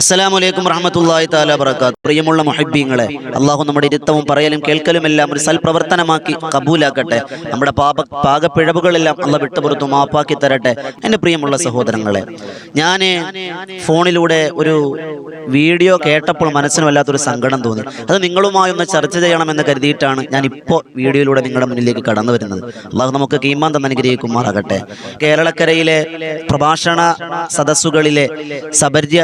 അസ്സലാമു അലൈക്കും റഹമത്തല്ലാഹി താല ബറകാത്ത് പ്രിയമുള്ള മുഹബ്ബീങ്ങളെ അള്ളാഹു നമ്മുടെ ഇരുത്തവും പറയലും കേൾക്കലും എല്ലാം ഒരു സൽപ്രവർത്തനമാക്കി കബൂലാക്കട്ടെ. നമ്മുടെ പാപ പാകപ്പിഴവുകളെല്ലാം അള്ള വിട്ടുപുറത്തു മാപ്പാക്കി തരട്ടെ. എന്റെ പ്രിയമുള്ള സഹോദരങ്ങളെ ഞാൻ ഫോണിലൂടെ ഒരു വീഡിയോ കേട്ടപ്പോൾ മനസ്സിന് വല്ലാത്തൊരു സങ്കടം തോന്നി. അത് നിങ്ങളുമായി ഒന്ന് ചർച്ച ചെയ്യണമെന്ന് കരുതിയിട്ടാണ് ഞാൻ ഇപ്പോൾ വീഡിയോയിലൂടെ നിങ്ങളുടെ മുന്നിലേക്ക് കടന്നു വരുന്നത്. അള്ളാഹു നമുക്ക് കീമാൻ തന്നെ അനുഗ്രഹിക്കുമാറാകട്ടെ. കേരളക്കരയിലെ പ്രഭാഷണ സദസ്സുകളിലെ സബര്യ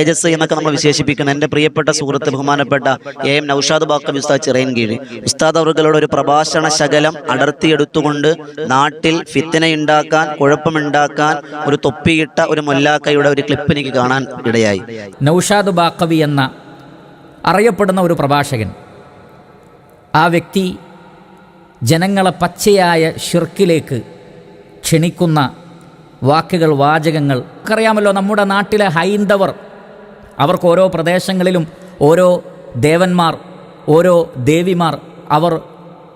തേജസ് എന്നൊക്കെ നമ്മൾ വിശേഷിപ്പിക്കുന്ന എന്റെ പ്രിയപ്പെട്ട സുഹൃത്ത് ബഹുമാനപ്പെട്ട എ എം നൌഷാദ് ബാക്കം ഉസ്താദ് ചിറയൻകീഴ് ഉസ്താദ് അവറുകളുടെ ഒരു പ്രഭാഷണ ശകലം അടർത്തിയെടുത്തുകൊണ്ട് നാട്ടിൽ ഫിത്തനയുണ്ടാക്കാൻ കുഴപ്പമുണ്ടാക്കാൻ ഒരു തൊപ്പിയിട്ട ഒരു മൊല്ലാക്കയുടെ ഒരു ക്ലിപ്പ് എനിക്ക് കാണാൻ ഇടയായി. നൌഷാദ് ബാക്കവി എന്ന അറിയപ്പെടുന്ന ഒരു പ്രഭാഷകൻ. ആ വ്യക്തി ജനങ്ങളെ പച്ചയായ ഷിർക്കിലേക്ക് ക്ഷണിക്കുന്ന വാക്കുകൾ വാചകങ്ങൾ. നമുക്കറിയാമല്ലോ നമ്മുടെ നാട്ടിലെ ഹൈന്ദവർ അവർക്ക് ഓരോ പ്രദേശങ്ങളിലും ഓരോ ദേവന്മാർ ഓരോ ദേവിമാർ അവർ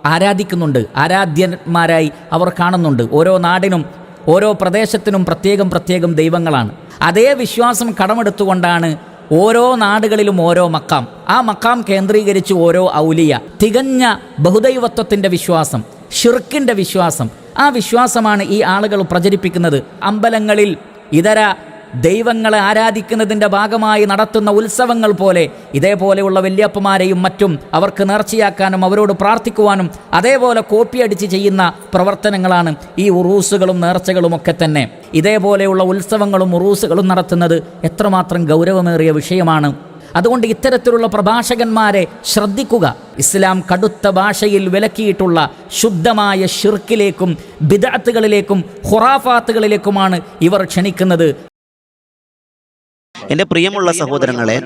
ആരാധിക്കുന്നുണ്ട്. ആരാധ്യന്മാരായി അവർ കാണുന്നുണ്ട്. ഓരോ നാടിനും ഓരോ പ്രദേശത്തിനും പ്രത്യേകം പ്രത്യേകം ദൈവങ്ങളാണ്. അതേ വിശ്വാസം കടമെടുത്തുകൊണ്ടാണ് ഓരോ നാടുകളിലും ഓരോ മക്കാം. ആ മക്കാം കേന്ദ്രീകരിച്ച് ഓരോ ഔലിയ. തികഞ്ഞ ബഹുദൈവത്വത്തിന്റെ വിശ്വാസം ഷിർക്കിന്റെ വിശ്വാസം. ആ വിശ്വാസമാണ് ഈ ആളുകൾ പ്രചരിപ്പിക്കുന്നത്. അമ്പലങ്ങളിൽ ഇതര ദൈവങ്ങളെ ആരാധിക്കുന്നതിന്റെ ഭാഗമായി നടത്തുന്ന ഉത്സവങ്ങൾ പോലെ ഇതേപോലെയുള്ള വല്യപ്പമാരെയും മറ്റും അവർക്ക് നേർച്ചയാക്കാനും അവരോട് പ്രാർത്ഥിക്കുവാനും അതേപോലെ കോപ്പിയടിച്ച് ചെയ്യുന്ന പ്രവർത്തനങ്ങളാണ് ഈ ഉറൂസുകളും നേർച്ചകളും ഒക്കെ തന്നെ. ഇതേപോലെയുള്ള ഉത്സവങ്ങളും ഉറൂസുകളും നടത്തുന്നത് എത്രമാത്രം ഗൗരവമേറിയ വിഷയമാണ്. അതുകൊണ്ട് ഇത്തരത്തിലുള്ള പ്രഭാഷകന്മാരെ ശ്രദ്ധിക്കുക. ഇസ്ലാം കടുത്ത ഭാഷയിൽ വിലക്കിയിട്ടുള്ള ശുദ്ധമായ ഷിർക്കിലേക്കും ബിദാത്തുകളിലേക്കും ഹുറാഫാത്തുകളിലേക്കുമാണ് ഇവർ ക്ഷണിക്കുന്നത്. എന്റെ പ്രിയമുള്ള സഹോദരങ്ങളെ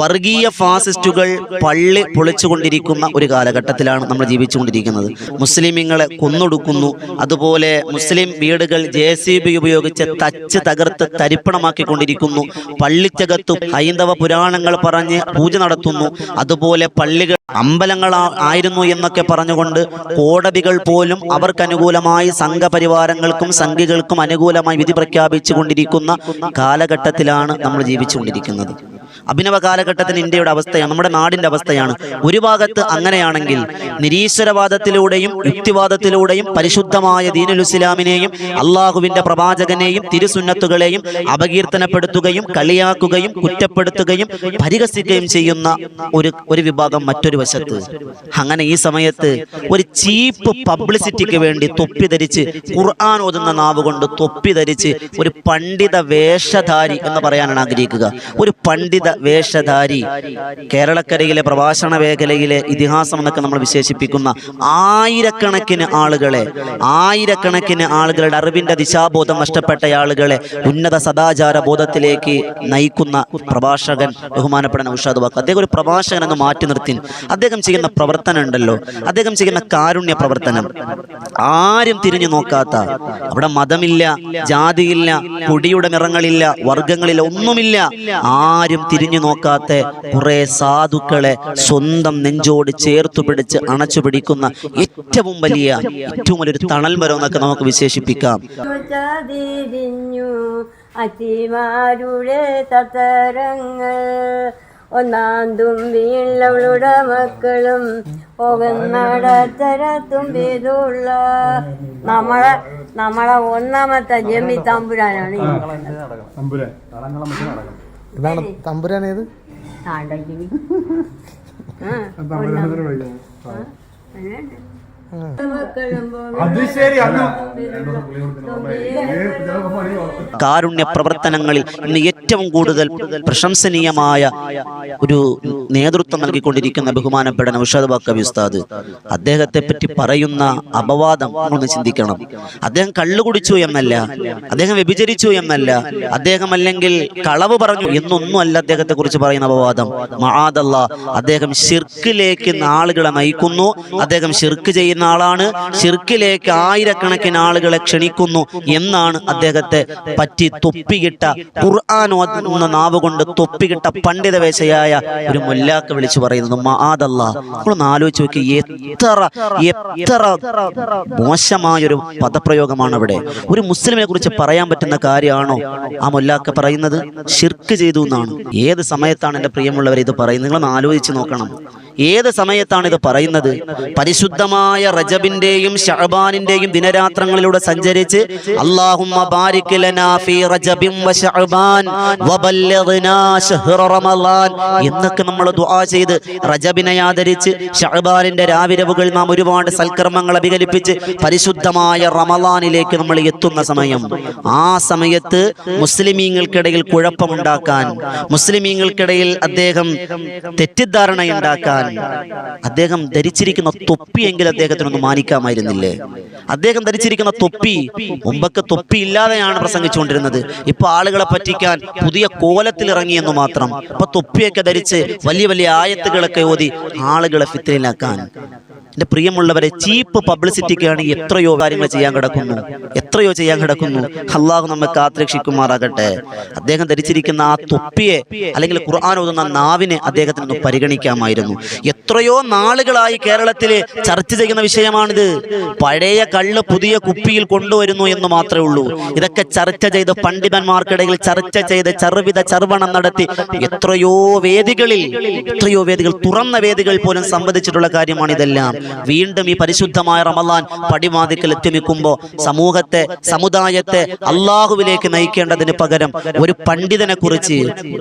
വർഗീയ ഫാസിസ്റ്റുകൾ പള്ളി പൊളിച്ചുകൊണ്ടിരിക്കുന്ന ഒരു കാലഘട്ടത്തിലാണ് നമ്മൾ ജീവിച്ചുകൊണ്ടിരിക്കുന്നത്. മുസ്ലിമിങ്ങളെ കൊന്നൊടുക്കുന്നു. അതുപോലെ മുസ്ലിം വീടുകൾ ജെ സി ബി ഉപയോഗിച്ച് തച്ച് തകർത്ത് തരിപ്പണമാക്കിക്കൊണ്ടിരിക്കുന്നു. പള്ളിക്കകത്തും ഹൈന്ദവ പുരാണങ്ങൾ പറഞ്ഞ് പൂജ നടത്തുന്നു. അതുപോലെ പള്ളികൾ അമ്പലങ്ങൾ ആയിരുന്നു എന്നൊക്കെ പറഞ്ഞുകൊണ്ട് കോടതികൾ പോലും അവർക്കനുകൂലമായി സംഘപരിവാരങ്ങൾക്കും സംഘികൾക്കും അനുകൂലമായി വിധി പ്രഖ്യാപിച്ചു കൊണ്ടിരിക്കുന്ന കാലഘട്ടത്തിലാണ് നമ്മൾ ജീവിച്ചുകൊണ്ടിരിക്കുന്നത്. അഭിനവ കാലഘട്ടത്തിന് ഇന്ത്യയുടെ അവസ്ഥയാണ് നമ്മുടെ നാടിന്റെ അവസ്ഥയാണ്. ഒരു ഭാഗത്ത് അങ്ങനെയാണെങ്കിൽ നിരീശ്വരവാദത്തിലൂടെയും യുക്തിവാദത്തിലൂടെയും പരിശുദ്ധമായ ദീനുൽ ഇസ്ലാമിനെയും അള്ളാഹുവിന്റെ പ്രവാചകനെയും തിരുസുന്നത്തുകളെയും അപകീർത്തനപ്പെടുത്തുകയും കളിയാക്കുകയും കുറ്റപ്പെടുത്തുകയും പരിഹസിക്കുകയും ചെയ്യുന്ന ഒരു ഒരു വിഭാഗം മറ്റൊരു വശത്ത്. അങ്ങനെ ഈ സമയത്ത് ഒരു ചീപ്പ് പബ്ലിസിറ്റിക്ക് വേണ്ടി തൊപ്പി ധരിച്ച് ഖുർആൻ ഓതുന്ന നാവ് കൊണ്ട് തൊപ്പി ധരിച്ച് ഒരു പണ്ഡിത വേഷധാരി എന്ന് പറയാനാണ് ആഗ്രഹിക്കുക. ഒരു പണ്ഡിത വേഷധാരി. കേരളക്കരയിലെ പ്രഭാഷണ മേഖലയിലെ ഇതിഹാസം എന്നൊക്കെ നമ്മൾ വിശേഷിപ്പിക്കുന്ന ആയിരക്കണക്കിന് ആളുകളെ ആയിരക്കണക്കിന് ആളുകളുടെ അറിവിന്റെ ദിശാബോധം നഷ്ടപ്പെട്ട ആളുകളെ ഉന്നത സദാചാര ബോധത്തിലേക്ക് നയിക്കുന്ന പ്രഭാഷകൻ ബഹുമാനപ്പെടുന്ന ഉഷാദ് വാക്ക് അദ്ദേഹം ഒരു പ്രഭാഷകൻ എന്ന് മാറ്റി നിർത്തി അദ്ദേഹം ചെയ്യുന്ന പ്രവർത്തനം ഉണ്ടല്ലോ. അദ്ദേഹം ചെയ്യുന്ന കാരുണ്യ പ്രവർത്തനം. ആരും തിരിഞ്ഞു നോക്കാത്ത അവിടെ മതമില്ല ജാതിയില്ല കുടിയുടെ നിറങ്ങളില്ല വർഗങ്ങളില്ല ഒന്നുമില്ല. ആരും തിരിഞ്ഞു നോക്കാത്ത കുറെ സാധുക്കളെ സ്വന്തം നെഞ്ചോട് ചേർത്തു പിടിച്ച് അണച്ചു പിടിക്കുന്ന ഏറ്റവും വലിയ ഏറ്റവും വലിയൊരു തണൽ മരം എന്നൊക്കെ നമുക്ക് വിശേഷിപ്പിക്കാം. അച്ചിമാരുടെ തത്തരങ്ങൾ. ഒന്നാം തുമ്പിയുള്ളവളുടെ മക്കളും പോകുന്നടത്തര തുമ്പിതുള്ള നമ്മളെ നമ്മളെ ഒന്നാമത്തെ ജമ്മി തമ്പുരാനാണ്. ഈ തമ്പുരാൻ. ഇതാണ് തമ്പുരാൻ ഏത്? കാരുണ്യ പ്രവർത്തനങ്ങളിൽ ഇന്ന് ഏറ്റവും കൂടുതൽ പ്രശംസനീയമായ ഒരു നേതൃത്വം നൽകിക്കൊണ്ടിരിക്കുന്ന ബഹുമാനപ്പെട്ട ഉഷാദ് ബാക്കബി ഉസ്താദ്. അദ്ദേഹത്തെ പറ്റി പറയുന്ന അപവാദം ഒന്ന് ചിന്തിക്കണം. അദ്ദേഹം കള്ളു കുടിച്ചു എന്നല്ല അദ്ദേഹം വ്യഭിചരിച്ചു എന്നല്ല അദ്ദേഹം അല്ലെങ്കിൽ കളവ് പറഞ്ഞു എന്നൊന്നും അല്ല അദ്ദേഹത്തെ കുറിച്ച് പറയുന്ന അപവാദം. മഹാദല്ല അദ്ദേഹം ഷിർക്കിലേക്ക് ആളുകളെ നയിക്കുന്നു അദ്ദേഹം ഷിർക്ക് ചെയ്യുന്ന ചെയ്യുന്ന ആളാണ് ഷിർക്കിലേക്ക് ആയിരക്കണക്കിന് ആളുകളെ ക്ഷണിക്കുന്നു എന്നാണ് അദ്ദേഹത്തെ പറ്റി തൊപ്പികിട്ട ഖുർആൻ ഓതുന്ന നാവ് കൊണ്ട് തൊപ്പികിട്ട പണ്ഡിത വേശയായ ഒരു മുല്ലാക്ക് വിളിച്ചു പറയുന്നത് മാതല്ല നമ്മളൊന്ന് ആലോചിച്ച് നോക്കി എത്ര എത്ര മോശമായൊരു പദപ്രയോഗമാണ് അവിടെ ഒരു മുസ്ലിമിനെ കുറിച്ച് പറയാൻ പറ്റുന്ന കാര്യമാണോ? ആ മുല്ലാക്ക പറയുന്നത് ഷിർക്ക് ചെയ്തു എന്നാണ്. ഏത് സമയത്താണ് എന്റെ പ്രിയമുള്ളവർ ഇത് പറയുന്നത്? നിങ്ങളൊന്ന് ആലോചിച്ച് നോക്കണം. ഏത് സമയത്താണ് ഇത് പറയുന്നത്? പരിശുദ്ധമായ റജബിന്റെയും ഷഹബാനിന്റെയും ദിനരാത്രങ്ങളിലൂടെ സഞ്ചരിച്ച് അല്ലാഹുമ്മ ബാരിക് ലനാ ഫീ റജബിൻ വ റമളാൻ എന്നൊക്കെ നമ്മൾ ദുആ ചെയ്ത് റജബിനെ ആദരിച്ച് ഷഅബാനിന്റെ രാവിരവുകൾ നാം ഒരുപാട് സൽക്കർമ്മങ്ങൾ അഭികലിപ്പിച്ച് പരിശുദ്ധമായ റമളാനിലേക്ക് നമ്മൾ എത്തുന്ന സമയം. ആ സമയത്ത് മുസ്ലിമീങ്ങൾക്കിടയിൽ കുഴപ്പമുണ്ടാക്കാൻ മുസ്ലിമീങ്ങൾക്കിടയിൽ അദ്ദേഹം തെറ്റിദ്ധാരണയുണ്ടാക്കാൻ അദ്ദേഹം ധരിച്ചിരിക്കുന്ന തൊപ്പി തൊപ്പിയെങ്കിൽ അദ്ദേഹത്തിനൊന്ന് മാനിക്കാമായിരുന്നില്ലേ? അദ്ദേഹം ധരിച്ചിരിക്കുന്ന തൊപ്പി മുമ്പൊക്കെ തൊപ്പി ഇല്ലാതെയാണ് പ്രസംഗിച്ചുകൊണ്ടിരുന്നത്. ഇപ്പൊ ആളുകളെ പറ്റിക്കാൻ പുതിയ കോലത്തിൽ ഇറങ്ങിയെന്ന് മാത്രം. ഇപ്പൊ തൊപ്പിയൊക്കെ ധരിച്ച് വലിയ വലിയ ആയത്തുകളൊക്കെ ഓതി ആളുകളെ ഫിത്തിലാക്കാൻ എന്റെ പ്രിയമുള്ളവരെ ചീപ്പ് പബ്ലിസിറ്റിക്കാണ് എത്രയോ കാര്യങ്ങൾ ചെയ്യാൻ കിടക്കുന്നു. എത്രയോ ചെയ്യാൻ കിടക്കുന്നു. അള്ളാഹു നമ്മെ കാത്രക്ഷിക്കുമാറാകട്ടെ അദ്ദേഹം ധരിച്ചിരിക്കുന്ന ആ തൊപ്പിയെ അല്ലെങ്കിൽ ഖുർആൻ ഓതുന്ന നാവിനെ അദ്ദേഹത്തിന് ഒന്ന് പരിഗണിക്കാമായിരുന്നു. എത്രയോ നാളുകളായി കേരളത്തിൽ ചർച്ച ചെയ്യുന്ന വിഷയമാണിത്. പഴയ കള്ള് പുതിയ കുപ്പിയിൽ കൊണ്ടുവരുന്നു എന്ന് മാത്രമേ ഉള്ളൂ. ഇതൊക്കെ ചർച്ച ചെയ്ത് പണ്ഡിതന്മാർക്കിടയിൽ ചർച്ച ചെയ്ത് ചെറുവിധ ചർവണം നടത്തി എത്രയോ വേദികളിൽ എത്രയോ വേദികൾ തുറന്ന വേദികൾ പോലും സംവദിച്ചിട്ടുള്ള കാര്യമാണ് ഇതെല്ലാം വീണ്ടും ഈ പരിശുദ്ധമായ റമലാൻ പടിവാതിക്കൽ എത്തിമിക്കുമ്പോൾ സമൂഹത്തെ സമുദായത്തെ അള്ളാഹുവിലേക്ക് നയിക്കേണ്ടതിന് പകരം ഒരു പണ്ഡിതനെ കുറിച്ച്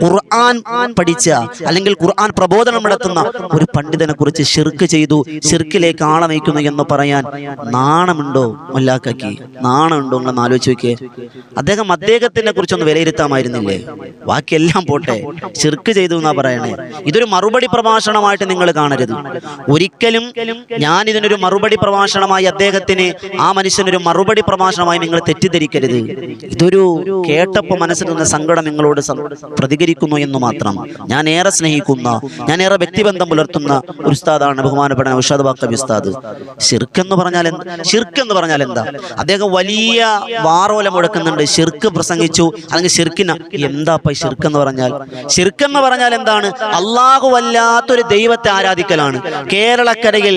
ഖുർആൻ പഠിച്ച അല്ലെങ്കിൽ ഖുർആൻ പ്രബോധനം നടത്തുന്ന ഒരു പണ്ഡിതനെ കുറിച്ച് ഷിർക്ക് ചെയ്തു ഷിർക്കിലേക്ക് ആളെ നയിക്കുന്നു എന്ന് പറയാൻ നാണമുണ്ടോ മുല്ലാക്കി നാണമുണ്ടോ നിങ്ങൾ ആലോചിച്ച് നോക്കിയേ. അദ്ദേഹം അദ്ദേഹത്തിനെ കുറിച്ചൊന്ന് വിലയിരുത്താമായിരുന്നില്ലേ? ബാക്കിയെല്ലാം പോട്ടെ ഷിർക്ക് ചെയ്തു എന്നാ പറയണേ. ഇതൊരു മറുപടി പ്രഭാഷണമായിട്ട് നിങ്ങൾ കാണരുത്. ഒരിക്കലും ഞാൻ ഇതിനൊരു മറുപടി പ്രഭാഷണമായി അദ്ദേഹത്തിന് ആ മനുഷ്യനൊരു മറുപടി പ്രഭാഷണമായി നിങ്ങൾ തെറ്റിദ്ധരിക്കരുത്. ഇതൊരു കേട്ടപ്പോൾ മനസ്സിൽ നിന്ന് സങ്കടം നിങ്ങളോട് പ്രതികരിക്കുന്നു എന്ന് മാത്രം. ഞാൻ ഏറെ സ്നേഹിക്കുന്ന ഞാൻ ഏറെ വ്യക്തിബന്ധം പുലർത്തുന്ന ഒരു ഉസ്താദാണ് ബഹുമാനപ്പെട്ട ഉഷാദ് ബാക്കബി ഉസ്താദ്. ഷിർക്ക് എന്ന് പറഞ്ഞാൽ എന്ന് പറഞ്ഞാൽ എന്താ? അദ്ദേഹം വലിയ വാറോല മുഴക്കുന്നുണ്ട്. ശിർക്ക് പ്രസംഗിച്ചു. അല്ലെങ്കിൽ ശിർക്കിന എന്താ ഇപ്പൊ എന്ന് പറഞ്ഞാൽ? ശിർക്കെന്ന് എന്ന് പറഞ്ഞാൽ എന്താണ്? അള്ളാഹു വല്ലാത്തൊരു ദൈവത്തെ ആരാധിക്കലാണ്. കേരളക്കരയിൽ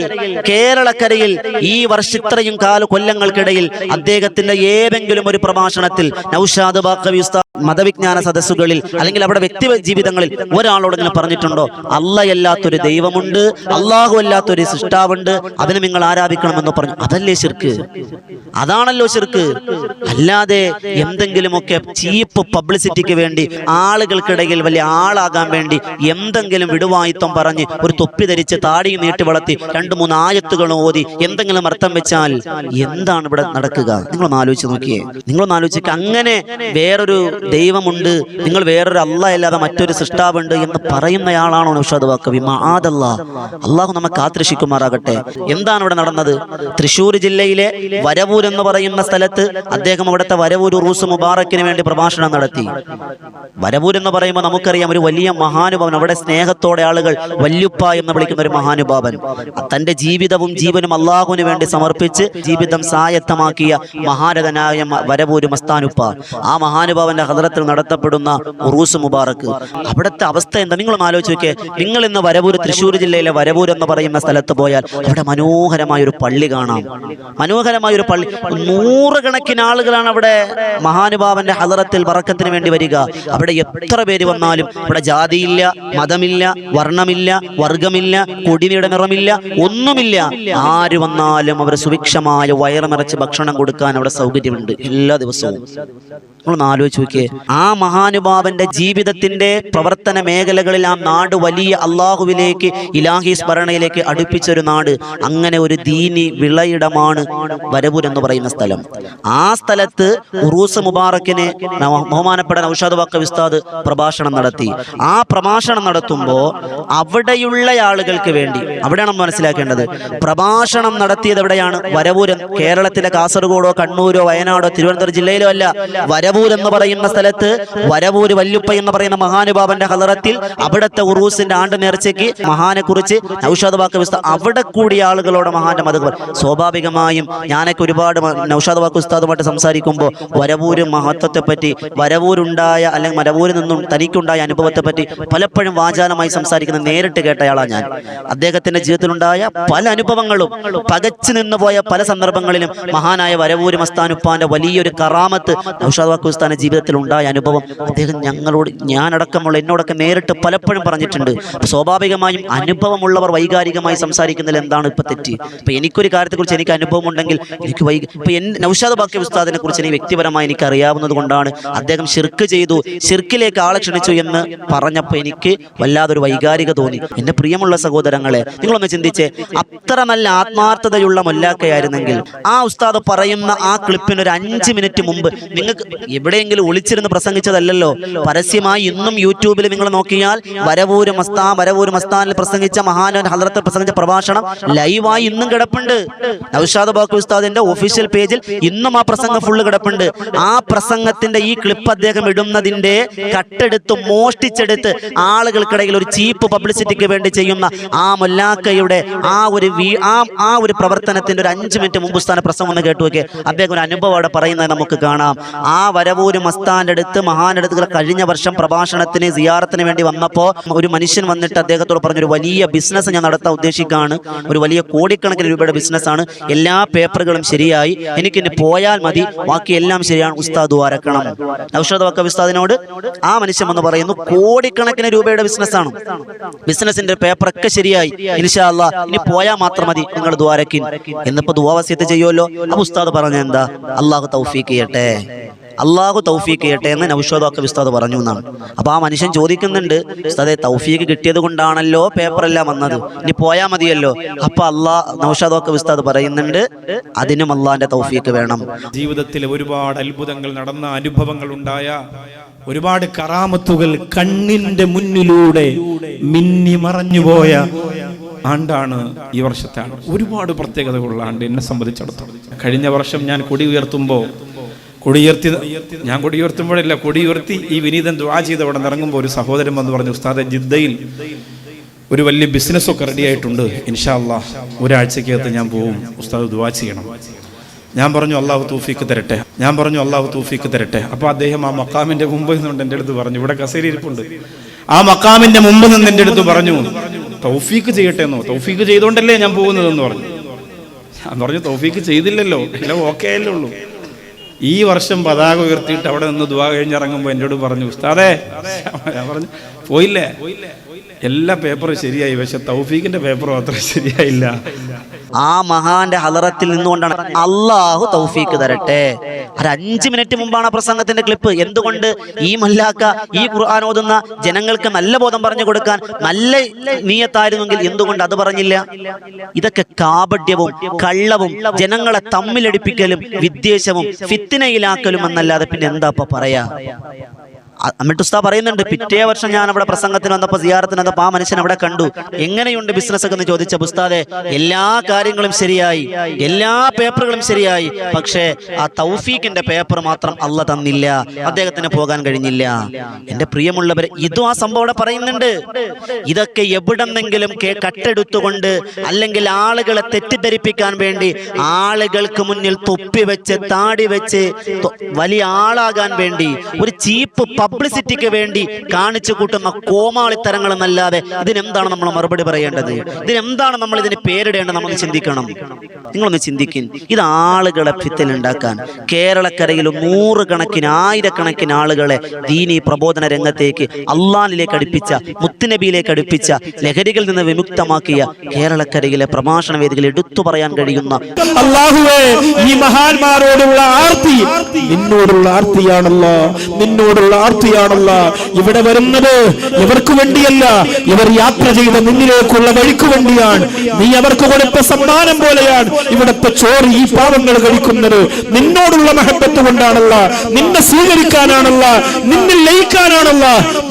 കേരളക്കരയിൽ ഈ വർഷത്രയും കാല കൊല്ലങ്ങൾക്കിടയിൽ അദ്ദേഹത്തിന്റെ ഏതെങ്കിലും ഒരു പ്രഭാഷണത്തിൽ നൌഷാദ് ബാക്കവി മതവിജ്ഞാന സദസ്സുകളിൽ അല്ലെങ്കിൽ അവിടെ വ്യക്തി ജീവിതങ്ങളിൽ ഒരാളോടെങ്കിലും പറഞ്ഞിട്ടുണ്ടോ? അല്ലയല്ലാത്തൊരു ദൈവമുണ്ട് അള്ളാഹു അല്ലാത്തൊരു സൃഷ്ടാവുണ്ട് അതിനെ നിങ്ങൾ ആരാധിക്കണമെന്ന് പറഞ്ഞു. അതല്ലേ ശിർക്ക്? അതാണല്ലോ ശിർക്ക്. അല്ലാതെ എന്തെങ്കിലുമൊക്കെ ചീപ്പ് പബ്ലിസിറ്റിക്ക് വേണ്ടി ആളുകൾക്കിടയിൽ വലിയ ആളാകാൻ വേണ്ടി എന്തെങ്കിലും വിടുവായിത്വം പറഞ്ഞ് ഒരു തൊപ്പി ധരിച്ച് താടി നീട്ടി വളർത്തി രണ്ട് മൂന്ന് ആയത്തുകൾ ഓതി എന്തെങ്കിലും അർത്ഥം വെച്ചാൽ എന്താണ് ഇവിടെ നടക്കുക? നിങ്ങളൊന്ന് ആലോചിച്ച് നോക്കിയേ. നിങ്ങളൊന്ന് ആലോചിക്കുക അങ്ങനെ വേറൊരു ദൈവമുണ്ട്. നിങ്ങൾ വേറൊരു അല്ല അല്ലാതെ മറ്റൊരു സൃഷ്ടാവുണ്ട് എന്ന് പറയുന്നയാളാണോ നൗഷാദ് വാക്കവി മാതല്ല അള്ളാഹു നമ്മെ കാത്തിരക്ഷിക്കുമാറാകട്ടെ. എന്താണ് ഇവിടെ നടന്നത്? തൃശ്ശൂർ ജില്ലയിലെ വരവൂർ എന്ന് പറയുന്ന സ്ഥലത്ത് അദ്ദേഹം അവിടുത്തെ വരവൂർ റൂസ് മുബാറക്കിന് വേണ്ടി പ്രഭാഷണം നടത്തി. വരവൂർ എന്ന് പറയുമ്പോൾ നമുക്കറിയാം ഒരു വലിയ മഹാനുഭാവൻ അവിടെ സ്നേഹത്തോടെ ആളുകൾ വല്യുപ്പ എന്ന് വിളിക്കുന്ന ഒരു മഹാനുഭാവൻ. തന്റെ ജീവിതവും ജീവനും അള്ളാഹുവിന് വേണ്ടി സമർപ്പിച്ച് ജീവിതം സായത്തമാക്കിയ മഹാരഥനായ വരവൂര് മസ്താനുപ്പ ആ മഹാനുഭാവന്റെ ഹദ്രത്തിൽ നടത്തപ്പെടുന്ന ഉറൂസ് മുബാറക്ക് അവിടുത്തെ അവസ്ഥ എന്താ? നിങ്ങളും ആലോചിച്ച് നോക്കിയേ. നിങ്ങൾ ഇന്ന് വരവൂര് തൃശ്ശൂർ ജില്ലയിലെ വരവൂർ എന്ന് പറയുന്ന സ്ഥലത്ത് പോയാൽ അവിടെ മനോഹരമായ ഒരു പള്ളി കാണാം. മനോഹരമായ ഒരു പള്ളി. നൂറുകണക്കിന് ആളുകളാണ് അവിടെ മഹാനുഭാവന്റെ ഹദറത്തിൽ വറക്കത്തിന് വേണ്ടി വരിക. അവിടെ എത്ര പേര് വന്നാലും ഇവിടെ ജാതിയില്ല മതമില്ല വർണമില്ല വർഗമില്ല കൊടിനിയുടെ നിറമില്ല ഒന്നുമില്ല. ആര് വന്നാലും അവർ സുഭിക്ഷമായ വയറുമറച്ച് ഭക്ഷണം കൊടുക്കാൻ അവിടെ സൗകര്യമുണ്ട് എല്ലാ ദിവസവും. നമ്മളൊന്ന് ആലോചിച്ച് ആ മഹാനുഭാവന്റെ ജീവിതത്തിന്റെ പ്രവർത്തന മേഖലകളിൽ ആ നാട് വലിയ അള്ളാഹുവിലേക്ക് ഇലാഹി സ്മരണയിലേക്ക് അടുപ്പിച്ചൊരു നാട്. അങ്ങനെ ഒരു ദീനി വിളയിടമാണ് വരവൂർ എന്ന് പറയുന്ന സ്ഥലം. ആ സ്ഥലത്ത് ഉറൂസ് മുബാറക്കിനെ ബഹുമാനപ്പെട്ട നൌഷാദ് വാക്ക വിസ്താദ് പ്രഭാഷണം നടത്തി. ആ പ്രഭാഷണം നടത്തുമ്പോൾ അവിടെയുള്ള ആളുകൾക്ക് വേണ്ടി അവിടെയാണ് മനസ്സിലാക്കേണ്ടത്. പ്രഭാഷണം നടത്തിയത് എവിടെയാണ്? വരവൂർ കേരളത്തിലെ കാസർഗോഡോ കണ്ണൂരോ വയനാടോ തിരുവനന്തപുരം ജില്ലയിലോ അല്ല. വരവൂർ എന്ന് പറയുന്ന പറയുന്ന സ്ഥലത്ത് വരവൂര് വല്യുപ്പ എന്ന് പറയുന്ന മഹാനുഭാവന്റെ ഹലറത്തിൽ അവിടുത്തെ ഉറൂസിന്റെ ആണ്ട് നേർച്ചയ്ക്ക് മഹാനെ കുറിച്ച് നൌഷാദ് വാക്ക് ഉസ്താദ് അവിടെ കൂടിയ ആളുകളോട് മഹാന്റെ മതകൾ സ്വാഭാവികമായും ഞാനൊക്കെ ഒരുപാട് നൌഷാദ് വാക്ക് ഉസ്താദുമായിട്ട് സംസാരിക്കുമ്പോൾ വരവൂര് മഹത്വത്തെ പറ്റി വരവൂരുണ്ടായ അല്ലെങ്കിൽ വരവൂരിൽ നിന്നും തനിക്കുണ്ടായ അനുഭവത്തെ പറ്റി പലപ്പോഴും വാചാലമായി സംസാരിക്കുന്ന നേരിട്ട് കേട്ടയാളാണ് ഞാൻ. അദ്ദേഹത്തിന്റെ ജീവിതത്തിലുണ്ടായ പല അനുഭവങ്ങളും പകച്ചു നിന്ന് പോയ പല സന്ദർഭങ്ങളിലും മഹാനായ വരവൂര് മസ്താനുപ്പാന്റെ വലിയൊരു കറാമത്ത് നൌഷാദ് വാക്ക് ഉസ്താന്റെ ജീവിതത്തിൽ ഉണ്ടായ അനുഭവം അദ്ദേഹം ഞങ്ങളോട് ഞാനടക്കമുള്ള എന്നോടൊക്കെ നേരിട്ട് പലപ്പോഴും പറഞ്ഞിട്ടുണ്ട്. സ്വാഭാവികമായും അനുഭവമുള്ളവർ വൈകാരികമായി സംസാരിക്കുന്നതിൽ എന്താണ് ഇപ്പൊ തെറ്റ്? ഇപ്പൊ എനിക്കൊരു കാര്യത്തെക്കുറിച്ച് എനിക്ക് അനുഭവം ഉണ്ടെങ്കിൽ എനിക്ക് വൈ ഇപ്പൊ എൻ നൌഷാദ് ബാക്കി ഉസ്താദിനെ കുറിച്ച് എനിക്ക് വ്യക്തിപരമായി എനിക്ക് അറിയാവുന്നത് കൊണ്ടാണ് അദ്ദേഹം ഷിർക്ക് ചെയ്തു. ഷിർക്കിലേക്ക് ആളെ ക്ഷണിച്ചു എന്ന് പറഞ്ഞപ്പോൾ എനിക്ക് വല്ലാതൊരു വൈകാരിക തോന്നി. എന്റെ പ്രിയമുള്ള സഹോദരങ്ങളെ നിങ്ങളൊന്ന് ചിന്തിച്ച് അത്ര നല്ല ആത്മാർത്ഥതയുള്ള മൊല്ലാക്കയായിരുന്നെങ്കിൽ ആ ഉസ്താദ് പറയുന്ന ആ ക്ലിപ്പിന് ഒരു അഞ്ച് മിനിറ്റ് മുമ്പ് നിങ്ങൾക്ക് എവിടെയെങ്കിലും ഒളിച്ചിരുന്ന് പ്രസംഗിച്ചതല്ലല്ലോ. പരസ്യമായി ഇന്നും യൂട്യൂബിൽ നിങ്ങൾ നോക്കിയാൽ വരവൂര് മസ്താൻ വരവൂര് മസ്താനിൽ പ്രസംഗിച്ച മഹാനൻ ഹലത്ത് പ്രസംഗിച്ച പ്രഭാഷണം ലൈവായി ഇന്നും കിടപ്പുണ്ട്. നൌഷാദ് ബാക്കു ഉസ്താദിന്റെ ഒഫീഷ്യൽ പേജിൽ ഇന്നും ആ പ്രസംഗം ഫുള്ള് കിടപ്പുണ്ട്. ആ പ്രസംഗത്തിന്റെ ഈ ക്ലിപ്പ് അദ്ദേഹം ഇടുന്നതിന്റെ കട്ടെടുത്ത് മോഷ്ടിച്ചെടുത്ത് ആളുകൾക്കിടയിൽ ഒരു ചീപ്പ് പബ്ലിസിറ്റിക്ക് വേണ്ടി ചെയ്യുന്ന ആ മുല്ലാക്കയുടെ ആ ഒരു ആ ഒരു പ്രവർത്തനത്തിന്റെ ഒരു അഞ്ച് മിനിറ്റ് മുമ്പ് ഉസ്താന പ്രസംഗം ഒന്ന് കേട്ടു നോക്കിയേ. അദ്ദേഹം ഒരു അനുഭവം അവിടെ പറയുന്നത് നമുക്ക് കാണാം. ആ വരവൂര് മസ്താന്റെ അടുത്ത് മഹാനടുത്ത് കഴിഞ്ഞ വർഷം പ്രഭാഷണത്തിന് സിയാറത്തിന് വേണ്ടി വന്നപ്പോ ഒരു മനുഷ്യൻ വന്നിട്ട് അദ്ദേഹത്തോട് പറഞ്ഞു ഒരു വലിയ ബിസിനസ് ഞാൻ നടത്താൻ ഉദ്ദേശിക്കുകയാണ്. ഒരു വലിയ കോടിക്കണക്കിന് രൂപയുടെ ബിസിനസ്സാണ് എല്ലാ പേപ്പറുകളും ശരിയായി. എനിക്ക് എനിക്കിനി പോയാൽ മതി. ബാക്കി എല്ലാം ശരിയാണ്. ഉസ്താദ് വരക്കണം. ഔഷധ വക്ക ഉസ്താദിനോട് ആ മനുഷ്യൻ എന്ന് പറയുന്നു കോടിക്കണക്കിന് രൂപയുടെ ബിസിനസ്സാണ് ബിസിനസിന്റെ പേപ്പറൊക്കെ ശരിയായി. ഇൻഷാ അല്ലാ ഇനി പോയാൽ മാത്രം മതി. നിങ്ങൾ ദ്വാരക്കിൻ എന്നിപ്പോ ദുവാവസ്യത്ത് ചെയ്യുമല്ലോ അപ്പൊ ഉസ്താദ് പറഞ്ഞ എന്താ? അള്ളാഹു തൗഫീക്ക് ചെയ്യട്ടെ. അള്ളാഹു തൗഫീഖ് ചെയ്യട്ടെ എന്ന് നൌഷോദൊക്കെ ഉസ്താദ് പറഞ്ഞു എന്നാണ്. അപ്പൊ ആ മനുഷ്യൻ ചോദിക്കുന്നുണ്ട് ഉസ്താദെ തൗഫീഖ് കിട്ടിയത് കൊണ്ടാണല്ലോ പേപ്പറെല്ലാം വന്നത്? ഇനി പോയാ മതിയല്ലോ? അപ്പൊ അള്ളാഹ് നൌഷാദൊക്കെ ഉസ്താദ് പറയുന്നുണ്ട് അതിനും അള്ളാഹിന്റെ തൗഫീഖ് വേണം. ജീവിതത്തിൽ ഒരുപാട് അത്ഭുതങ്ങൾ നടന്ന അനുഭവങ്ങൾ ഉണ്ടായ ഒരുപാട് കറാമത്തുകൾ കണ്ണിന്റെ മുന്നിലൂടെ മിന്നി മറഞ്ഞുപോയ ആണ്ടാണ് ഈ വർഷത്തെ ആണ്ട് ഒരുപാട് പ്രത്യേകതകളുള്ള ആണ്ട് എന്നെ സംബന്ധിച്ചിടത്തോളം. കഴിഞ്ഞ വർഷം ഞാൻ കൊടി ഉയർത്തുമ്പോൾ കൊടിയുയർത്തി ഞാൻ കൊടിയുയർത്തുമ്പോഴല്ല കൊടിയുയർത്തി ഈ വിനീതൻ ദ്വാ ചെയ്ത് അവിടെ ഇറങ്ങുമ്പോൾ ഒരു സഹോദരൻ വന്ന് പറഞ്ഞു ഉസ്താദെ ജിദ്ദയിൽ ഒരു വലിയ ബിസിനസ്സൊക്കെ റെഡി ആയിട്ടുണ്ട്. ഇൻഷാ അല്ലാഹ് ഒരാഴ്ചക്കകത്ത് ഞാൻ പോവും. ഉസ്താദ് ദുവാ ചെയ്യണം. ഞാൻ പറഞ്ഞു അള്ളാഹു തൂഫീക്ക് തരട്ടെ. ഞാൻ പറഞ്ഞു അള്ളാഹു തൂഫീക്ക് തരട്ടെ. അപ്പോൾ അദ്ദേഹം ആ മക്കാമിന്റെ മുമ്പ് നിന്നുകൊണ്ട് എന്റെ അടുത്ത് പറഞ്ഞു ഇവിടെ കസേരി ഇരിപ്പുണ്ട്. ആ മക്കാമിന്റെ മുമ്പ് നിന്ന് എന്റെ അടുത്ത് പറഞ്ഞു തൗഫീക്ക് ചെയ്യട്ടെ എന്നോ തൗഫീക്ക് ചെയ്തുകൊണ്ടല്ലേ ഞാൻ പോകുന്നതെന്ന് പറഞ്ഞു. ഞാൻ പറഞ്ഞു തൗഫീക്ക് ചെയ്തില്ലല്ലോ. എല്ലാം ഓക്കെ അല്ലേ ഉള്ളൂ. ഈ വർഷം പതാക ഉയർത്തിയിട്ട് അവിടെ നിന്ന് ദുവാ കഴിഞ്ഞിറങ്ങുമ്പോൾ എന്നോട് പറഞ്ഞു ഉസ്താദേ ഞാൻ പറഞ്ഞു പോയില്ലേ? എല്ലാ പേപ്പറും ശരിയായി. പക്ഷെ തൗഫീഖിന്റെ പേപ്പർ മാത്രം ശരിയായില്ല. ആ മഹാന്റെ ഹലറത്തിൽ നിന്നുകൊണ്ടാണ് അള്ളാഹു തൗഫീഖ് തരട്ടെ. ഒരു അഞ്ച് മിനിറ്റ് മുമ്പാണ് പ്രസംഗത്തിന്റെ ക്ലിപ്പ്. എന്തുകൊണ്ട് ഈ മല്ലാക്ക ഈ ഖുർആൻ ഓതുന്ന ജനങ്ങൾക്ക് നല്ല ബോധം പറഞ്ഞു കൊടുക്കാൻ നല്ല നീയത്തായിരുന്നെങ്കിൽ എന്തുകൊണ്ട് അത് പറഞ്ഞില്ല? ഇതൊക്കെ കാപഡ്യവും കള്ളവും ജനങ്ങളെ തമ്മിലടിപ്പിക്കലും വിദ്വേഷവും ഫിത്തിനയിലാക്കലും എന്നല്ലാതെ പിന്നെ എന്താ പറയാ? അമിട്ട് ഉസ്താ പറയുന്നുണ്ട് പിറ്റേ വർഷം ഞാൻ അവിടെ പ്രസംഗത്തിന് വന്നപ്പോൾ സിയാറത്തിന് വന്നപ്പോൾ ആ മനുഷ്യൻ അവിടെ കണ്ടു. എങ്ങനെയുണ്ട് ബിസിനസ് ഒക്കെ എന്ന് ചോദിച്ച ഉസ്താദെ എല്ലാ കാര്യങ്ങളും ശരിയായി. എല്ലാ പേപ്പറുകളും ശരിയായി. പക്ഷേ ആ തൗഫീഖിന്റെ പേപ്പർ മാത്രം അല്ല തന്നില്ല. അദ്ദേഹത്തിന് പോകാൻ കഴിഞ്ഞില്ല. എന്റെ പ്രിയമുള്ളവരെ ഇതും ആ സംഭവം അവിടെ പറയുന്നുണ്ട്. ഇതൊക്കെ എവിടെന്നെങ്കിലും കട്ടെടുത്തുകൊണ്ട് അല്ലെങ്കിൽ ആളുകളെ തെറ്റിദ്ധരിപ്പിക്കാൻ വേണ്ടി ആളുകൾക്ക് മുന്നിൽ തൊപ്പി വെച്ച് താടി വെച്ച് വലിയ ആളാകാൻ വേണ്ടി ഒരു ചീപ്പ് പബ്ലിസിറ്റിക്ക് വേണ്ടി കാണിച്ചു കൂട്ടുന്ന കോമാളിത്തരങ്ങൾ എന്നല്ലാതെ ഇതിനെന്താണ് നമ്മൾ മറുപടി പറയേണ്ടത്? ഇതിനെന്താണ് നമ്മൾ ഇതിന് പേരിടേണ്ടത് നമ്മൾ ചിന്തിക്കണം. നിങ്ങളൊന്ന് ചിന്തിക്കും. ഇത് ആളുകളെ ഭിത്തിലുണ്ടാക്കാൻ കേരളക്കരയിൽ നൂറുകണക്കിന് ആയിരക്കണക്കിന് ആളുകളെ ദീനി പ്രബോധന രംഗത്തേക്ക് അള്ളാനിലേക്ക് അടുപ്പിച്ച മുത്തുനബിയിലേക്ക് അടുപ്പിച്ച ലഹരികളിൽ നിന്ന് വിമുക്തമാക്കിയ കേരളക്കരയിലെ പ്രഭാഷണ വേദികൾ എടുത്തു പറയാൻ കഴിയുന്ന അള്ളാഹുവേ ഈ മഹാന്മാരോടുള്ള ആർത്തി. നിന്നോടുള്ള ആർത്തിയാണല്ലോ. നിന്നോടുള്ള ആർത്തിയാണല്ലോ ഇവിടെ വരുന്നത് ഇവർക്ക് വേണ്ടിയല്ല. ഇവർ യാത്ര ചെയ്ത നിന്നിലേക്കുള്ള വഴിക്ക് വേണ്ടിയാണ്. നീ അവർക്ക് കൊടുത്ത സമ്മാനം പോലെയാണ് ഇവിടുത്തെ ചോറ് ഈ പാവങ്ങൾ കഴിക്കുന്നത്. നിന്നോടുള്ള മഹബത്ത് കൊണ്ടാണല്ല. നിന്നെ സ്വീകരിക്കാനാണല്ല. നിന്നിൽ ലയിക്കാനാണല്ല.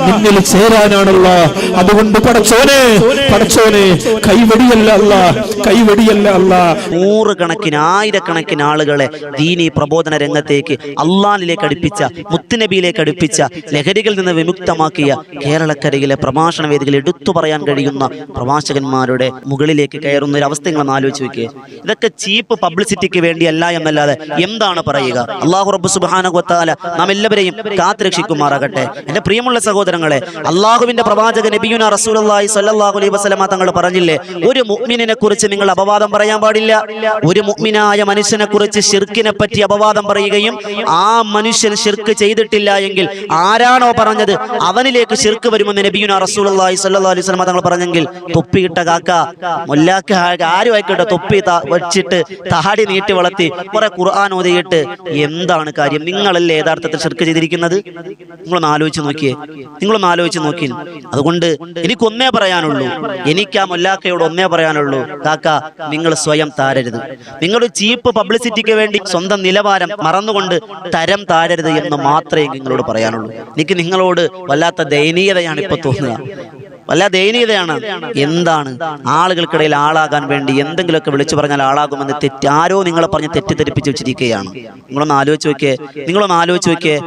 നിന്നിൽ ചേരാനാണല്ല. അതുകൊണ്ട് പടച്ചോനെ പടച്ചോനെ കൈവടിയല്ല കൈവടിയല്ല അല്ല. നൂറുകണക്കിന് ആയിരക്കണക്കിന് ആളുകളെ ദീനി പ്രബോധന രംഗത്തേക്ക് അള്ളാനിലേക്ക് അടുപ്പിച്ച മുത്തുനബിയിലേക്ക് അടുപ്പിച്ച ലഹരികളിൽ നിന്ന് വിമുക്തമാക്കിയ കേരളക്കരയിലെ പ്രഭാഷണ വേദികൾ എടുത്തു പറയാൻ കഴിയുന്ന പ്രഭാഷകന്മാരുടെ മുകളിലേക്ക് കയറുന്ന ഒരു അവസ്ഥ നിങ്ങൾ ആലോചിച്ച് നോക്കിയേ. ഇതൊക്കെ ചീപ്പ് പബ്ലിസിറ്റിക്ക് വേണ്ടിയല്ല എന്നല്ലാതെ എന്താണ് പറയുക? അള്ളാഹു റബ്ബ് സുബാനകൊത്താല നാം എല്ലാവരെയും കാത്തുരക്ഷിക്കുമാറാകട്ടെ. എന്റെ പ്രിയമുള്ള സഹോദരങ്ങളെ അള്ളാഹുവിന്റെ പ്രവാചക നബിയുന റസൂലി സല്ലാഹു അലൈഹി വസല്ലമ തങ്ങൾ പറഞ്ഞില്ലേ ഒരു മുഗ്മിനെ കുറിച്ച് നിങ്ങൾ അപവാദം പറയാൻ പാടില്ല. ഒരു മുഗ്മിനായ മനുഷ്യനെ കുറിച്ച് ഷിർക്കിനെ പറ്റി അപവാദം പറയുകയും ആ മനുഷ്യൻ ഷിർക്ക് ചെയ്തിട്ടില്ല എങ്കിൽ ആരാണോ പറഞ്ഞത് അവനിലേക്ക് ഷിർക്ക് വരുമെന്ന് നബിയുന സല്ലാ അലൈഹി വസല്ലമ തങ്ങൾ പറഞ്ഞെങ്കിൽ തൊപ്പിയിട്ട കാക്ക മുല്ലാക്ക ആരും ആയിക്കോട്ടെ തൊപ്പി വെച്ചിട്ട് താടി നീട്ടി വളർത്തി കുറെ ഖുർആൻ ഓതിയിട്ട് എന്താണ് കാര്യം? നിങ്ങളല്ലേ യഥാർത്ഥത്തിൽ ഷിർക്ക് ചെയ്തിരിക്കുന്നത്? നിങ്ങളൊന്ന് ആലോചിച്ച് നോക്കിയേ. നിങ്ങളൊന്ന് ആലോചിച്ച് നോക്കി അതുകൊണ്ട് എനിക്കൊന്നേ പറയാനുള്ളൂ. എനിക്ക് ആ മുല്ലാക്കയോട് ഒന്നേ പറയാനുള്ളൂ. കാക്ക നിങ്ങൾ സ്വയം താരരുത്. നിങ്ങൾ ചീപ്പ് പബ്ലിസിറ്റിക്ക് വേണ്ടി സ്വന്തം നിലവാരം മറന്നുകൊണ്ട് തരം താരരുത് എന്ന് മാത്രമേ നിങ്ങളോട് പറയാനുള്ളൂ. എനിക്ക് നിങ്ങളോട് വല്ലാത്ത ദയനീയതയാണ് ഇപ്പൊ തോന്നുക. വല്ല ദയനീയതയാണ്. എന്താണ്? ആളുകൾക്കിടയിൽ ആളാകാൻ വേണ്ടി എന്തെങ്കിലുമൊക്കെ വിളിച്ചു പറഞ്ഞാൽ ആളാകുമെന്ന് തെറ്റ് ആരോ നിങ്ങളെ പറഞ്ഞ് തെറ്റിദ്ധരിപ്പിച്ച് വെച്ചിരിക്കുകയാണ്. നിങ്ങളൊന്ന് ആലോചിച്ച് നോക്കിയേ. നിങ്ങളൊന്ന് ആലോചിച്ച് നോക്കിയേ.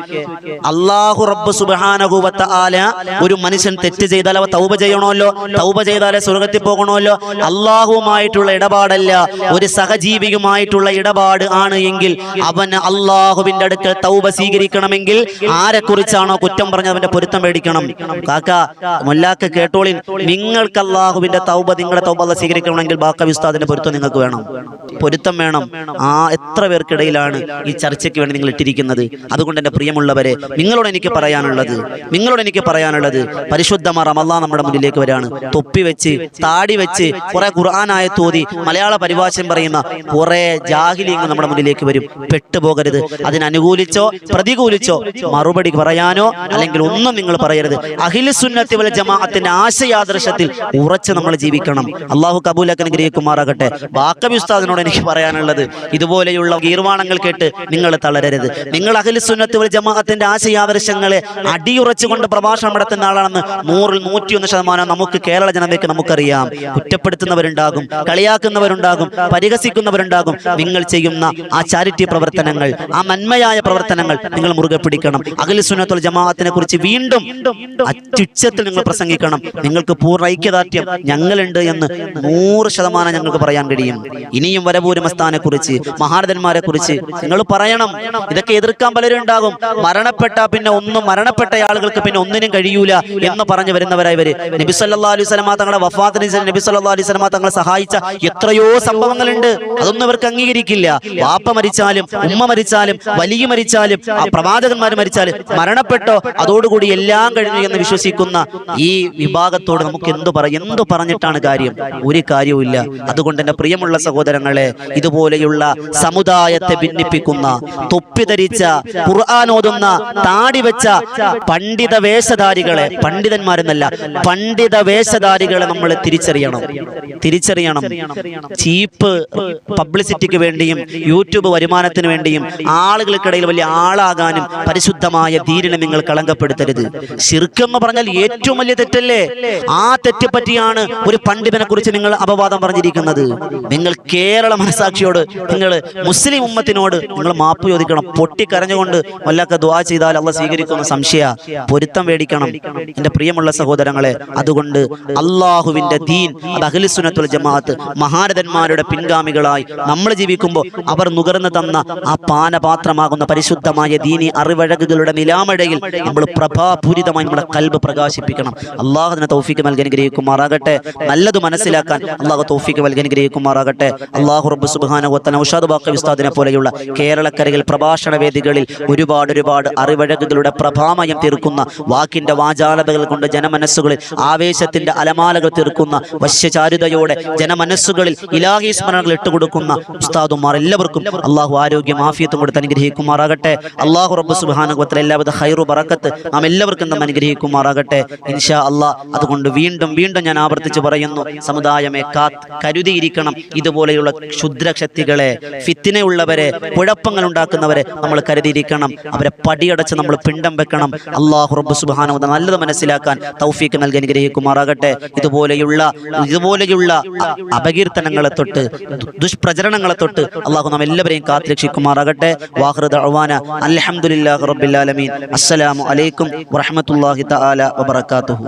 അള്ളാഹു റബ്ബ് സുബാനഹുവത്ത ആല ഒരു മനുഷ്യൻ തെറ്റ് ചെയ്താൽ അവ തൗബ ചെയ്യണമല്ലോ. തൗബ ചെയ്താലേ സ്വർഗത്തിൽ പോകണമല്ലോ. അള്ളാഹുവുമായിട്ടുള്ള ഇടപാടല്ല. ഒരു സഹജീവിയുമായിട്ടുള്ള ഇടപാട് ആണ് എങ്കിൽ അവൻ അള്ളാഹുവിന്റെ അടുക്കൽ തൗബ സ്വീകരിക്കണമെങ്കിൽ ആരെക്കുറിച്ചാണോ കുറ്റം പറഞ്ഞത് അവന്റെ പൊരുത്തം മേടിക്കണം. കാക്ക മുല്ലാക്ക് കേട്ടോളിൻ നിങ്ങൾക്ക് അള്ളാഹുവിന്റെ തൗബ നിങ്ങളുടെ തൗബ അല്ല സ്വീകരിക്കണമെങ്കിൽ ബാക്ക വിസ്താദിന്റെ പൊരുത്തം നിങ്ങൾക്ക് വേണം. പൊരുത്തം വേണം. ആ എത്ര പേർക്കിടയിലാണ് ഈ ചർച്ചയ്ക്ക് വേണ്ടി നിങ്ങൾ ഇട്ടിരിക്കുന്നത്? അതുകൊണ്ട് എന്റെ പ്രിയമുള്ളവരെ നിങ്ങളോട് എനിക്ക് പറയാനുള്ളത് നിങ്ങളോട് എനിക്ക് പറയാനുള്ളത് പരിശുദ്ധമാർ റമല്ലാ നമ്മുടെ മുന്നിലേക്ക് വരാണ്. തൊപ്പി വെച്ച് താടി വെച്ച് കുറെ ഖുർആനായ തോതി മലയാള പരിഭാഷയും പറയുന്ന കുറെ ജാഹിലിയങ്ങൾ നമ്മുടെ മുന്നിലേക്ക് വരും. പെട്ടുപോകരുത്. അതിനനുകൂലിച്ചോ പ്രതികൂലിച്ചോ മറുപടി പറയാനോ അല്ലെങ്കിൽ ഒന്നും നിങ്ങൾ പറയരുത്. അഖിലുസുന്നത്തി വൽ ജമാഅത്തിന്റെ ആശയാദർശത്തിൽ ഉറച്ച് നമ്മൾ ജീവിക്കണം. അള്ളാഹു കബൂലക്കൻ ഗ്രഹിക്കുമാറാകട്ടെ ബാക്കബി ഉസ്താദിനോട് എനിക്ക് പറയാനുള്ളത് ഇതുപോലെയുള്ള ഗീർവാണങ്ങൾ കേട്ട് നിങ്ങൾ തളരരുത്. നിങ്ങൾ അഖിലുസുന്നത്തി വൽ ജമാഅത്തിന്റെ ആശയാദർശങ്ങളെ അടിയുറച്ചുകൊണ്ട് പ്രഭാഷണം നടത്തുന്ന ആളാണെന്ന് നൂറിൽ നൂറ്റിയൊന്ന് ശതമാനം നമുക്ക് കേരള ജനതയ്ക്ക് നമുക്കറിയാം. കുറ്റപ്പെടുത്തുന്നവരുണ്ടാകും കളിയാക്കുന്നവരുണ്ടാകും പരിഹസിക്കുന്നവരുണ്ടാകും. നിങ്ങൾ ചെയ്യുന്ന ആ ചാരിറ്റി പ്രവർത്തനങ്ങൾ ആ നന്മയായ പ്രവർത്തനങ്ങൾ നിങ്ങൾ മുറുകെ പിടിക്കണം. അഖിൽ സുന്നത്തുള്ള ജമാഅത്തിനെ കുറിച്ച് വീണ്ടും അത്യുച്ചത്തിൽ നിങ്ങൾ പ്രസംഗിക്കണം. നിങ്ങൾക്ക് പൂർണ ഐക്യദാർഢ്യം ഞങ്ങളുണ്ട് എന്ന് നൂറ് ശതമാനം ഞങ്ങൾക്ക് പറയാൻ കഴിയും. ഇനിയും വരപൂരമസ്ഥാനെ കുറിച്ച് മഹാരഥന്മാരെ കുറിച്ച് നിങ്ങൾ പറയണം. ഇതൊക്കെ എതിർക്കാൻ പലരും ഉണ്ടാകും. മരണപ്പെട്ട പിന്നെ ഒന്നും മരണപ്പെട്ട ആളുകൾക്ക് പിന്നെ ഒന്നിനും കഴിയൂല എന്ന് പറഞ്ഞു വരുന്നവരായി വരെ നബി സല്ലല്ലാഹു അലൈഹി സ്വലമ തങ്ങളുടെ വഫാത്തിന് നബി സല്ലല്ലാഹു അലൈഹി സ്വലമ തങ്ങളെ സഹായിച്ച എത്രയോ സംഭവങ്ങളുണ്ട്. അതൊന്നും ഇവർക്ക് അംഗീകരിക്കില്ല. വാപ്പ മരിച്ചാലും ഉമ്മ മരിച്ചാലും വലിയ മരിച്ചാലും ആ പ്രവാചകന്മാർ മരിച്ചാലും മരണപ്പെട്ടോ അതോടുകൂടി എല്ലാം കഴിഞ്ഞു എന്ന് വിശ്വസിക്കുന്ന ഈ വിഭാഗത്തോട് നമുക്ക് എന്തു പറ എന്തു പറഞ്ഞിട്ടാണ് കാര്യം? ഒരു കാര്യവുമില്ല. അതുകൊണ്ട് തന്നെ പ്രിയമുള്ള സഹോദരങ്ങളെ ഇതുപോലെയുള്ള സമുദായത്തെ ഭിന്നിപ്പിക്കുന്ന തൊപ്പി ധരിച്ച ഖുർആൻ ഓതുന്ന താടി വെച്ച പണ്ഡിത വേഷധാരികളെ പണ്ഡിതന്മാരെന്നല്ല പണ്ഡിത വേഷധാരികളെ നമ്മൾ തിരിച്ചറിയണം. തിരിച്ചറിയണം. ചീപ്പ് പബ്ലിസിറ്റിക്ക് വേണ്ടിയും യൂട്യൂബ് വരുമാനത്തിന് വേണ്ടിയും ആളുകൾക്കിടയിൽ വലിയ ആളാകാനും പരിശുദ്ധമായ ധീരനെ നിങ്ങൾ കളങ്കപ്പെടുത്തരുത്. ശിർക്കെന്ന് പറഞ്ഞാൽ ഏറ്റവും വലിയ തെറ്റല്ലേ? ആ തെറ്റ് പറ്റിയാണ് ഒരു പണ്ഡിതനെ കുറിച്ച് നിങ്ങൾ അപവാദം പറഞ്ഞിരിക്കുന്നത്. നിങ്ങൾ കേരള മനസാക്ഷിയോട് നിങ്ങൾ മുസ്ലിം ഉമ്മത്തിനോട് നിങ്ങൾ മാപ്പ് ചോദിക്കണം. പൊട്ടിക്കരഞ്ഞുകൊണ്ട് വല്ലൊക്കെ ദ്വാ ചെയ്താൽ അള്ള സ്വീകരിക്കുന്ന സംശയ. പൊരുത്തം മേടിക്കണം എന്റെ പ്രിയമുള്ള സഹോദരങ്ങളെ അതുകൊണ്ട് അള്ളാഹുവിന്റെ ദീൻ അത് അഖിലുസുനത്തുൽ ജമാഅത്ത് മഹാരഥന്മാരുടെ പിൻഗാമികളായി നമ്മൾ ജീവിക്കുമ്പോൾ അവർ നുകർന്നു തന്ന ആ പാനപാത്രമാകുന്ന പരിശുദ്ധമായ ദീനി അറിവഴകുകളുടെ നിലാമഴയിൽ നമ്മൾ പ്രഭാപൂരിതമായി നമ്മുടെ കൽബ് പ്രകാശിപ്പിക്കണം. അള്ളാഹു അതിനെ തൗഫീക്ക് നൽകി അനുഗ്രഹിക്കുമാറാകട്ടെ നല്ലത് മനസ്സിലാക്കാൻ അള്ളാഹു തൗഫീക്ക് നൽകി അനുഗ്രഹിക്കുമാറാകട്ടെ അള്ളാഹു റബ്ബ് സുബ്ഹാനഹു ഔഷാദ് ബാക്കി ഉസ്താദിനെ പോലെയുള്ള കേരളക്കരയിൽ പ്രഭാഷണ വേദികളിൽ ഒരുപാട് ഒരുപാട് അറിവഴകുകളുടെ പ്രഭാമയം തീർക്കുന്ന വാക്കിന്റെ വാചാലതകൾ കൊണ്ട് ജനമനസ്സുകളിൽ ആവേശത്തിന്റെ അലമാലകൾ തീർക്കുന്ന വശ്യചാരുതയോടെ ജനമനസ്സുകളിൽ ഇലാഹി സ്മരണകൾ ഇട്ടുകൊടുക്കുന്ന ഉസ്താദുമാർ എല്ലാവർക്കും അള്ളാഹു ആരോഗ്യം ആഫിയത്തും കൊടുത്ത് അനുഗ്രഹിക്കുമാറാകട്ടെ. അള്ളാഹു റബ്ബ് സുബാന എല്ലാവിധ ഹൈറു പറക്കത്ത് നാം എല്ലാവർക്കും നാം അനുഗ്രഹിക്കുമാറാകട്ടെ. ഇൻഷാ അള്ളാഹ് അതുകൊണ്ട് വീണ്ടും വീണ്ടും ഞാൻ ആവർത്തിച്ച് പറയുന്നു സമുദായമെ കരുതിയിരിക്കണം ഇതുപോലെയുള്ള ക്ഷുദ്രശക്തികളെ ഫിത്തിനയുള്ളവരെ കുഴപ്പങ്ങൾ ഉണ്ടാക്കുന്നവരെ നമ്മൾ കരുതിയിരിക്കണം. അവരെ പടിയടച്ച് നമ്മൾ പിണ്ടം വെക്കണം. അള്ളാഹു റബ്ബ് സുബ്ഹാനഹു വ തആല നല്ലത് മനസ്സിലാക്കാൻ തൗഫീക്ക് നൽകി അനുഗ്രഹിക്കുമാറാകട്ടെ. ഇതുപോലെയുള്ള ഇതുപോലെയുള്ള അപകീർത്തനങ്ങളെ തൊട്ട് ദുഷ്പ്രചരണങ്ങളെ തൊട്ട് അള്ളാഹു നാം എല്ലാവരെയും കാത്തുരക്ഷിക്കുമാറാകട്ടെ. വാഹൃദ് അവാന അൽഹംദുലില്ലാഹി റബ്ബിൽ ആലമീൻ. അസ്സലാമു അലൈക്കും വറഹ്മത്തുള്ളാഹി തആല വബറകാതുഹു.